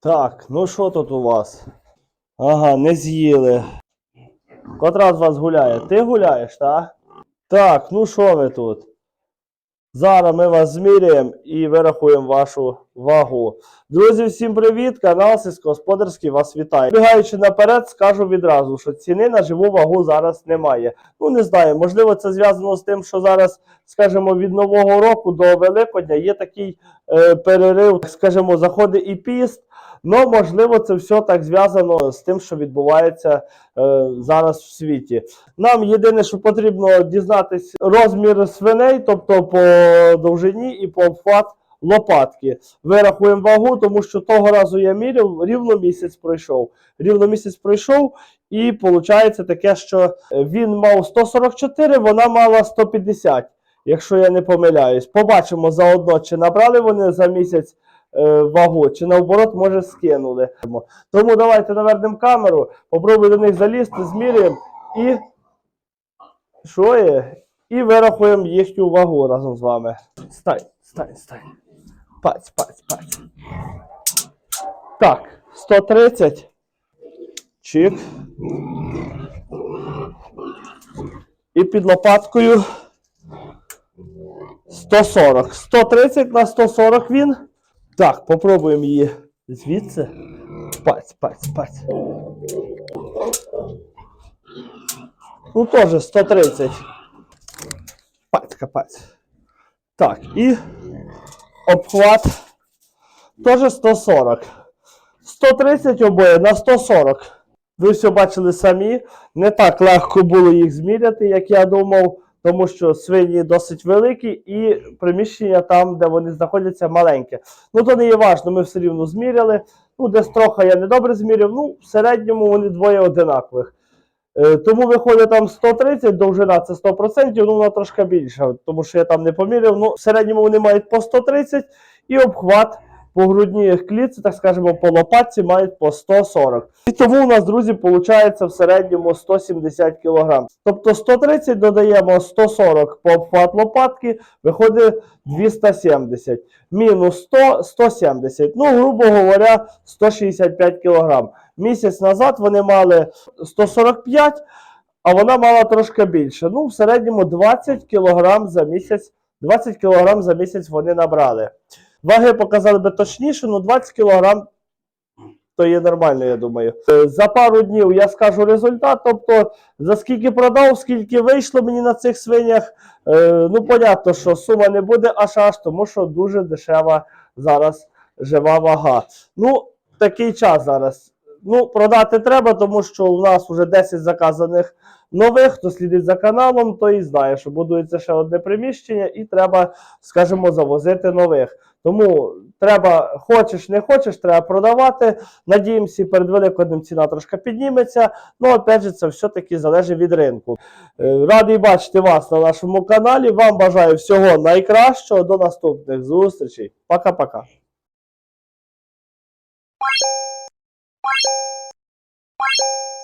Так, ну що тут у вас? Ага, не з'їли. Котра з вас гуляє? Ти гуляєш, так? Так, ну що ви тут? Зараз ми вас зміряємо і вирахуємо вашу вагу. Друзі, всім привіт! Канал Сільськогосподарський вас вітає. Бігаючи наперед, скажу відразу, що ціни на живу вагу зараз немає. Ну не знаю, можливо, це зв'язано з тим, що зараз, скажімо, від Нового року до Великодня є такий е, перерив, скажімо, заходить і піст. Ну, можливо, це все так зв'язано з тим, що відбувається е, зараз в світі. Нам єдине, що потрібно дізнатись розмір свиней, тобто по довжині і по обхват лопатки. Вирахуємо вагу, тому що того разу я міряв, рівно місяць пройшов. Рівно місяць пройшов, і виходить таке, що він мав 144, вона мала 150, якщо я не помиляюсь. Побачимо заодно, чи набрали вони за місяць е, вагу, чи наоборот, може, скинули. Тому давайте навернемо камеру, попробуй до них залізти, зміряємо і. Що є? І вирахуємо їхню вагу разом з вами. Стань, стань, стань. Паць, паць, паць. Так, 130. Чик. І під лопаткою 140. 130 на 140 він. Так, попробуємо її звідси. Паць, паць, паць. Ну, теж 130. Пацька, паць. Так, і обхват теж 140. 130 обоє на 140. Ви все бачили самі. Не так легко було їх зміряти, як я думав, тому що свині досить великі і приміщення там, де вони знаходяться, маленьке. Ну, то не є важливо, ми все рівно зміряли. Ну, десь трохи я недобре зміряв. Ну, в середньому вони двоє одинакових. Е, Тому виходить там 130, довжина це 100%, ну вона трошки більша, тому що я там не поміряв. Ну, в середньому вони мають по 130 і обхват по грудній клітці, так скажемо, по лопатці мають по 140. І тому у нас, друзі, виходить в середньому 170 кг. Тобто 130 додаємо 140 по обхват лопатки, виходить 270. Мінус 100 170. Ну, грубо говоря, 165 кг. Місяць назад вони мали 145, а вона мала трошки більше. Ну, в середньому 20 кг за місяць. 20 кг за місяць вони набрали. Ваги показали би точніше, ну 20 кг то є нормально, я думаю. Е, За пару днів я скажу результат. Тобто, за скільки продав, скільки вийшло мені на цих свинях. Е, ну, понятно, що сума не буде аж аж, тому що дуже дешева зараз жива вага. Ну, такий час зараз. Ну, продати треба, тому що у нас вже 10 заказаних нових, хто слідить за каналом, той знає, що будується ще одне приміщення, і треба, скажімо, завозити нових. Тому треба, хочеш, не хочеш, треба продавати. Надіємося, перед великоднем ціна трошки підніметься. Ну, опять же, це все-таки залежить від ринку. Е, радий бачити вас на нашому каналі. Вам бажаю всього найкращого. До наступних зустрічей. Пока-пока. Bye.